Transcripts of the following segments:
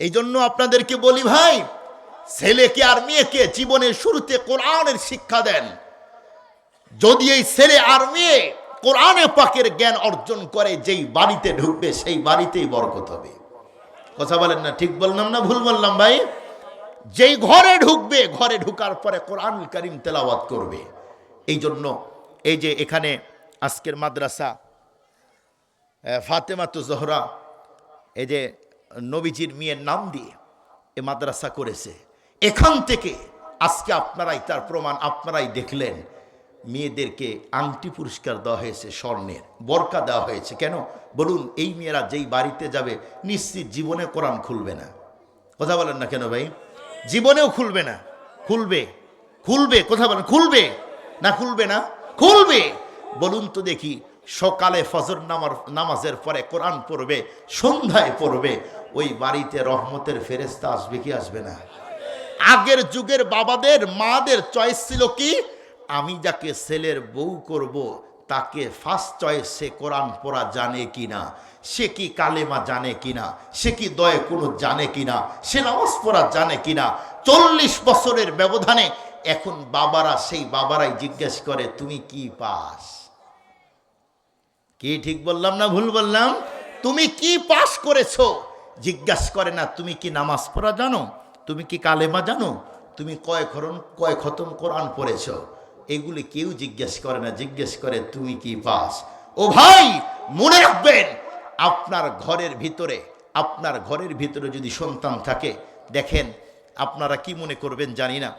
এই জন্য আপনাদেরকে বলি ভাই, ছেলেকে আর মেয়েকে জীবনের শুরুতে কোরআনের শিক্ষা দেন। যদি এই ছেলে আর মেয়ে কোরআনে পাকের জ্ঞান অর্জন করে, যেই বাড়িতে ঢুকবে, সেই বাড়িতেই বরকত হবে। কথা বলেন না, ঠিক বললাম না ভুল বললাম ভাই? যেই ঘরে ঢুকবে, ঘরে ঢুকার পরে কোরআন করিম তেলাওয়াত করবে। এই জন্য এই যে এখানে আজকের মাদ্রাসা ফাতেমা তো জহরা, এই যে নবীজির মেয়ের নাম দিয়ে এ মাদ্রাসা করেছে। এখান থেকে আজকে আপনারাই তার প্রমাণ, আপনারাই দেখলেন মেয়েদেরকে আংটি পুরস্কার দেওয়া হয়েছে স্বর্ণের, বরকা দেওয়া হয়েছে। কেন? বলুন, এই মেয়েরা যেই বাড়িতে যাবে, নিশ্চিত জীবনে কোরআন খুলবে না। কথা বলেন না কেন ভাই? জীবনেও খুলবে না। খুলবে। খুলবে, কথা বলেন, খুলবে না খুলবে না? খুলবে। বলুন তো দেখি সকালে ফজর নামার, নামাজের পরে কোরআন পড়বে, সন্ধ্যায় পড়বে, ওই বাড়িতে রহমতের ফেরেস্তা আসবে কি আসবে না? আগের যুগের বাবাদের, মাদের চয়েস ছিল কি? আমি যাকে ছেলের বউ করব, তাকে ফার্স্ট চয়েস সে কোরআন পড়া জানে কিনা? সে কি কালেমা জানে কিনা? সে কি দয়ে কোনো জানে কিনা? সে নামাজ পড়া জানে কিনা? চল্লিশ বছরের ব্যবধানে এখন বাবারা, সেই বাবারাই জিজ্ঞেস করে, তুমি কি পাস? কি ঠিক বললাম না ভুল বললাম? তুমি কি পাস করেছ? জিজ্ঞাসা করে না, তুমি কি নামাজ পড়া জানো? তুমি কি কালেমা জানো? তুমি কয় খরণ, কয় খতম কোরআন পড়েছ? এগুলি কেউ জিজ্ঞেস করে না, জিজ্ঞেস করে, তুমি কি পাস? ও ভাই, মনে রাখবেন, আপনার ঘরের ভিতরে, আপনার ঘরের ভিতরে যদি সন্তান থাকে, দেখেন, আপনারা কি মনে করবেন জানি না।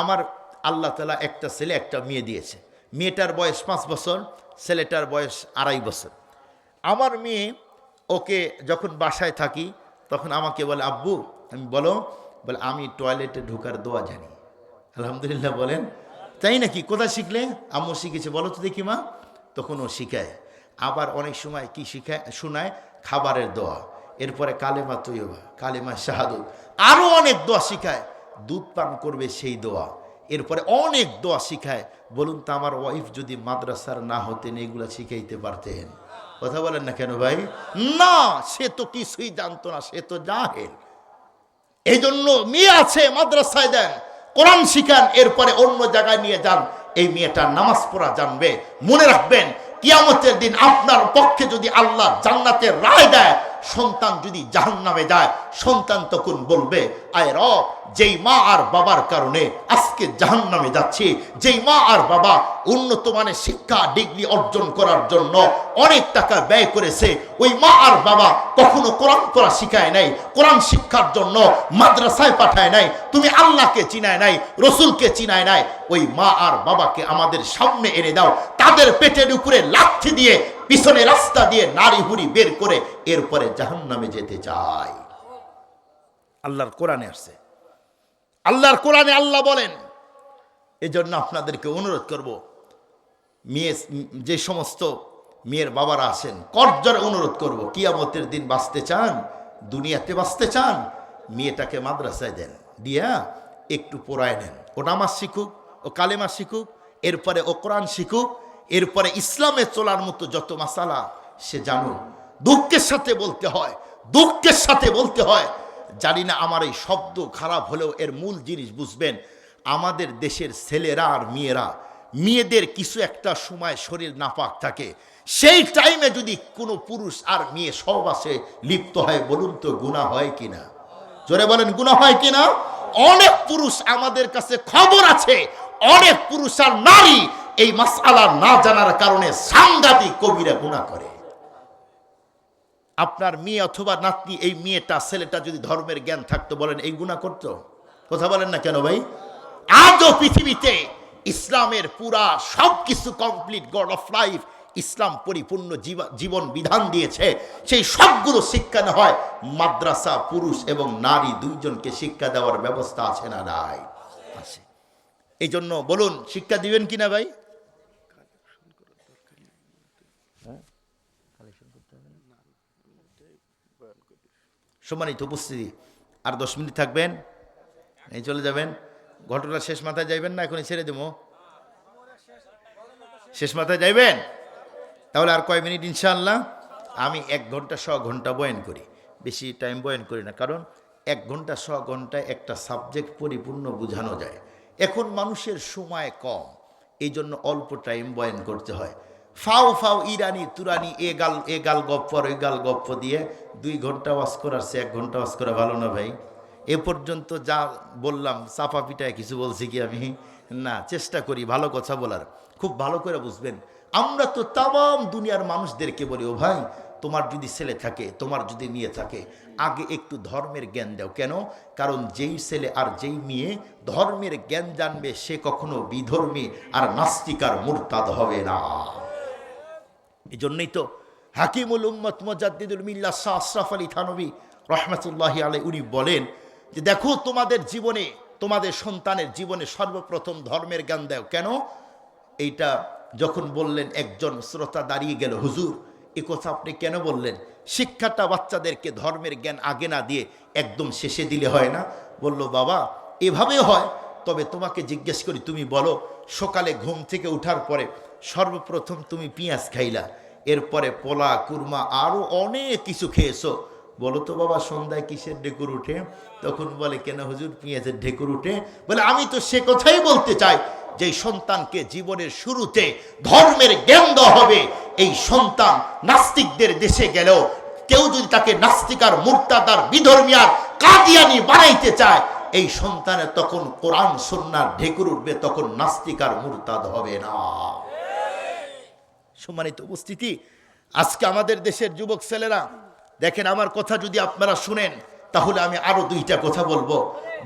আমার আল্লাহ তালা একটা ছেলে, একটা মেয়ে দিয়েছে। মেয়েটার বয়স পাঁচ বছর ছেলেটার বয়স আড়াই বছর। আমার মেয়ে, ওকে যখন বাসায় থাকি, তখন আমাকে বলে, আব্বু, আমি বলো, বলে, আমি টয়লেটে ঢোকার দোয়া জানি। আলহামদুলিল্লাহ বলেন। তাই নাকি? কোথায় শিখলে? আম্মু শিখেছে, বলো তো দেখি মা। তখন ও শিখায়। আবার অনেক সময় কি শিখায়? শোনায়, খাবারের দোয়া। এরপরে কালেমা তৈবা কালেমা শাহাদুত। আরও অনেক দোয়া শিখায়। দুধ পান করবে সেই দোয়া। এরপরে অনেক দোয়া শিখায়। বলুন তো আমার ওয়াইফ যদি মাদ্রাসার না হতেন এগুলা শিখাইতে পারতেন। কথা বলেন না কেন ভাই? না, সে তো কিছুই জানতো না, সে তো জাহেল। এই জন্য মেয়ে আছে, মাদ্রাসায় দেন, কোরআন শিখান, এরপরে অন্য জায়গায় নিয়ে যান। এই মেয়েটা নামাজ পড়া জানবে, মনে রাখবেন, কিয়ামতের দিন আপনার পক্ষে যদি আল্লাহ জান্নাতের রায় দেয় সন্তান যদি জাহান্নামে যায়, সন্তান তখন বলবে, আয় রব, যেই মা আর বাবার কারণে আজকে জাহান্নামে যাচ্ছি, যেই মা আর বাবা উন্নত মানের শিক্ষা, ডিগ্রি অর্জন করার জন্য অনেক টাকা ব্যয় করেছে, ওই মা আর বাবা কখনো কোরআন করা শিখায় নাই, কোরআন শিক্ষার জন্য মাদ্রাসায় পাঠায় নাই, তুমি আল্লাহকে চিনায় নাই, রসুলকে চিনায় নাই, ওই মা আর বাবাকে আমাদের সামনে এনে দাও, তাদের পেটের উপরে লাথি দিয়ে পিছনে রাস্তা দিয়ে নারী হুড়ি বের করে এরপরে জাহান্নামে যেতে চায়। আল্লাহর কোরআনে আসছে। আল্লাহর কোরআনে আল্লাহ বলেন, এজন্য আপনাদেরকে অনুরোধ করব, মেয়ে, যে সমস্ত মেয়ের বাবারা আছেন, করজরে অনুরোধ করব, কিয়ামতের দিন বাঁচতে চান, দুনিয়াতে বাঁচতে চান, মেয়েটাকে মাদ্রাসায় দেন, দিয়া একটু পড়ায় নেন। ও নামাজ শিখুক, ও কালেমা শিখুক, এরপরে ও কোরআন শিখুক এরপরে ইসলামে চলার মতো যত মাসালা, সে জানো, দুঃখের সাথে বলতে হয়, দুঃখের সাথে বলতে হয়। জানি না আমার এই শব্দ খারাপ হলেও এর মূল জিনিস বুঝবেন, আমাদের দেশের ছেলেরা আর মেয়েরা, মেয়েদের কিছু একটা সময় শরীর নাপাক থাকে। সেই টাইমে যদি কোনো পুরুষ আর মেয়ে সহবাসে লিপ্ত হয়, বলুন তো গুণা হয় কিনা? জোরে বলেন, গুণা হয় কিনা? অনেক পুরুষ আমাদের কাছে খবর আছে, অনেক পুরুষ আর নারী এই মাসালা না জানার কারণে সাংঘাতিক কবিরা গুণা করে। আপনার মেয়ে অথবা নাতনি, এই মেয়েটা, ছেলেটা যদি ধর্মের জ্ঞান থাকতো, বলেন, এই গুণা করতো? কথা বলেন না কেন ভাই? আজও পৃথিবীতে ইসলামের পুরা সব কিছু complete code of life, Islam পরিপূর্ণ জীবন বিধান দিয়েছে। সেই সবগুলো শিক্ষা না হয় মাদ্রাসা, পুরুষ এবং নারী দুইজনকে শিক্ষা দেওয়ার ব্যবস্থা আছে না নাই? আছে। এই জন্য বলুন, শিক্ষা দিবেন কিনা ভাই? সম্মানিত উপস্থিতি। আর দশ মিনিট থাকবেন। এই চলে যাবেন। ঘটনা শেষ মাথায় যাইবেন না, এখনই ছেড়ে দেবো। শেষ মাথায় যাইবেন? তাহলে আর কয় মিনিট ইনশাআল্লাহ? আমি এক ঘণ্টা ছ ঘণ্টা বয়ান করি। বেশি টাইম বয়ান করি না। কারণ এক ঘণ্টা ছ ঘন্টায় একটা সাবজেক্ট পরিপূর্ণ বোঝানো যায়। এখন মানুষের সময় কম। এই জন্য অল্প টাইম বয়ান করতে হয়। ফাও ফাও ইরানি তুরানি, এ গাল এ গাল গপ্প, আর ওই গাল গপ্প দিয়ে দুই ঘণ্টা ওয়াজ করার সে এক ঘণ্টা ওয়াজ করা ভালো না ভাই। এ পর্যন্ত যা বললাম, চাপা পিটায় কিছু বলছি কি আমি? না, চেষ্টা করি, ভালো কথা বলার। খুব ভালো করে বুঝবেন। আমরা তো তাম দুনিয়ার মানুষদেরকে বলি, ও ভাই, তোমার যদি ছেলে থাকে, তোমার যদি মেয়ে থাকে, আগে একটু ধর্মের জ্ঞান দাও। কেন? কারণ যেই ছেলে আর যেই মেয়ে, ধর্মের জ্ঞান জানবে সে কখনো বিধর্মী আর নাস্তিকার মুরতাদ হবে না। এই জন্যই তো হাকিমুল উম্মত মজাদ্দিদুল মিল্লা শাহ আশরাফ আলী থানবী রহমতুল্লাহি আলাই উনি বলেন যে দেখো তোমাদের জীবনে, তোমাদের সন্তানের জীবনে সর্বপ্রথম ধর্মের জ্ঞান দাও। কেন? এইটা যখন বললেন একজন শ্রোতা দাঁড়িয়ে গেল, হুজুর, এ কথা আপনি কেন বললেন? শিক্ষাটা বাচ্চাদেরকে ধর্মের জ্ঞান আগে না দিয়ে একদম শেষে দিলে হয় না? বলল, বাবা এভাবে হয়। তবে তোমাকে জিজ্ঞেস করি, তুমি বলো, সকালে ঘুম থেকে উঠার পরে সর্বপ্রথম তুমি পেঁয়াজ খাইলা, এরপরে পোলা, কুরমা আরও অনেক কিছু খেয়েছো। বলো তো বাবা, সন্ধ্যায় কিসের ঢেকুর উঠে? তখন বলে, কেন হুজুর, পেঁয়াজের ঢেকুর উঠে? বলে, আমি তো সে কথাই বলতে চাই যে সন্তানকে জীবনের শুরুতে ধর্মের জ্ঞান দেওয়া হবে, এই সন্তান নাস্তিকদের দেশে গেলেও কেউ যদি তাকে নাস্তিকার মুক্তাদার বিধর্মিয়ার কাদিয়ানি বানাইতে চায়, এই সন্তানে তখন কোরআন সন্ন্যার ঢেকুর উঠবে, তখন নাস্তিকার মুরতাদ হবে না। সম্মানিত উপস্থিতি। আজকে আমাদের দেশের যুবক ছেলেরা, দেখেন আমার কথা যদি আপনারা শুনেন, তাহলে আমি আরও দুইটা কথা বলব।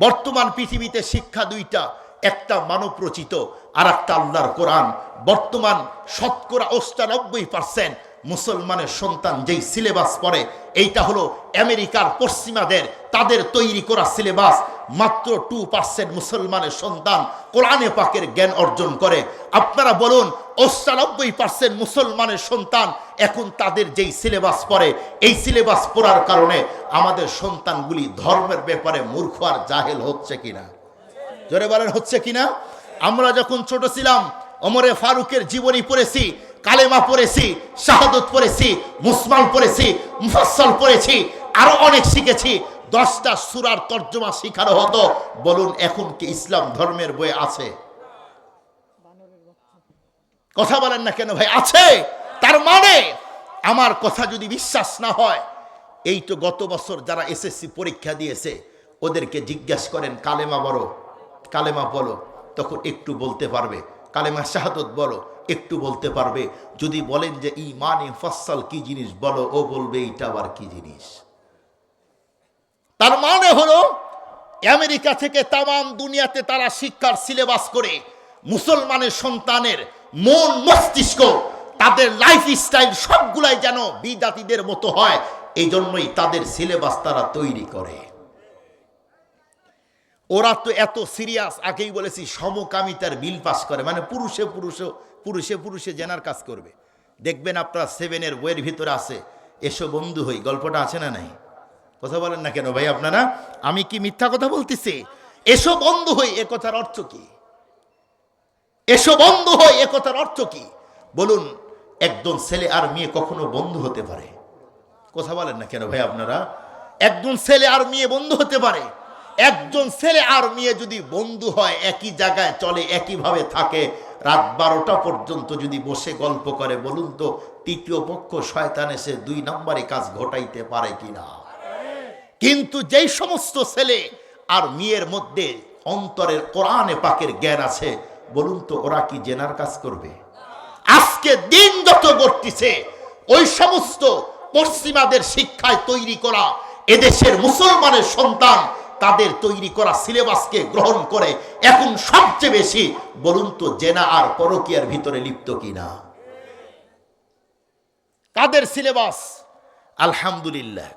বর্তমান পৃথিবীতে শিক্ষা দুইটা, একটা মানব রচিত আর একটা আল্লাহর কোরআন। বর্তমান শতকরা অষ্টানব্বই পার্সেন্ট মুসলমানের সন্তান যেই সিলেবাস পড়ে, এইটা হলো আমেরিকার পশ্চিমাদের তাদের তৈরি করা সিলেবাস। মাত্র টু পার্সেন্ট মুসলমানের সন্তান কোরআনে পাকের জ্ঞান অর্জন করে। আপনারা বলুন, অষ্টানব্বই পার্সেন্ট মুসলমানের সন্তান এখন তাদের যেই সিলেবাস পড়ে, এই সিলেবাস পড়ার কারণে আমাদের সন্তানগুলি ধর্মের ব্যাপারে মূর্খ আর জাহেল হচ্ছে কিনা? জোরে বলেন, হচ্ছে কিনা? আমরা যখন ছোট ছিলাম অমরে ফারুকের জীবনী পড়েছি কালেমা পড়েছি, শাহাদত পড়েছি, মুসমাল পড়েছি মুফাসল পড়েছি, আরও অনেক শিখেছি। দশটা সুরার তর্জমা শিখানো হতো। বলুন, এখন কি ইসলাম ধর্মের বই আছে? কথা বলেন না কেন ভাই? আছে। তার মানে আমার কথা যদি বিশ্বাস না হয়, এই তো গত বছর যারা এসএসসি পরীক্ষা দিয়েছে, ওদেরকে জিজ্ঞেস করেন, কালেমা বড় কালেমা বলো তখন একটু বলতে পারবে। কালেমা শাহাদত বলো, একটু বলতে পারবে। যদি বলেন যে ইমানে ফসল কি জিনিস, বলো, ও বলবে এইটা আবার কি জিনিস? তার মানে হলো, আমেরিকা থেকে তাম দুনিয়াতে তারা শিক্ষার সিলেবাস করে মুসলমানের সন্তানের মন মস্তিষ্ক, তাদের লাইফ স্টাইল সবগুলাই যেন বিজাতিদের মতো হয় এই জন্যই তাদের সিলেবাস তারা তৈরি করে। ওরা তো এত সিরিয়াস আগেই বলেছি সমকামিতার বিল পাস করে। মানে পুরুষে পুরুষে পুরুষে পুরুষে জেনার কাজ করবে। দেখবেন আপনারা সেভেনের বইয়ের ভিতরে আছে, এসো বন্ধু হই। গল্পটা আছে না নাই? কথা বলেন না কেন ভাই আপনারা? আমি কি মিথ্যা কথা বলতেছি? এসো বন্ধু হই, এ কথার অর্থ কি? এসো বন্ধু হই, এ কথার অর্থ কি? বলুন, একজন ছেলে আর মেয়ে কখনো বন্ধু হতে পারে? কথা বলেন না কেন ভাই আপনারা? একজন ছেলে আর মেয়ে বন্ধু হতে পারে? একজন ছেলে আর মেয়ে যদি বন্ধু হয়, একই জায়গায় চলে, একইভাবে থাকে, রাত বারোটা পর্যন্ত যদি বসে গল্প করে, বলুন তো, তৃতীয় পক্ষ শয়তান এসে দুই নম্বরে কাজ ঘটাইতে পারে কিনা? কিন্তু যেই সমস্ত ছেলে আর মেয়ের মধ্যে অন্তরের কোরআনে পাকের জ্ঞান আছে, বলুন তো, ওরা কি জেনার কাজ করবে? আজকে দিন যত গড়তিছে, ওই সমস্ত পশ্চিমাদের শিক্ষায় তৈরি করা এদেশের মুসলমানের সন্তান তাদের তৈরি করা সিলেবাসকে গ্রহণ করে এখন সবচেয়ে বেশি বলুন তো জেনা আর পরকিয়ার ভিতরে লিপ্ত কিনা? কাদের সিলেবাস? আলহামদুলিল্লাহ।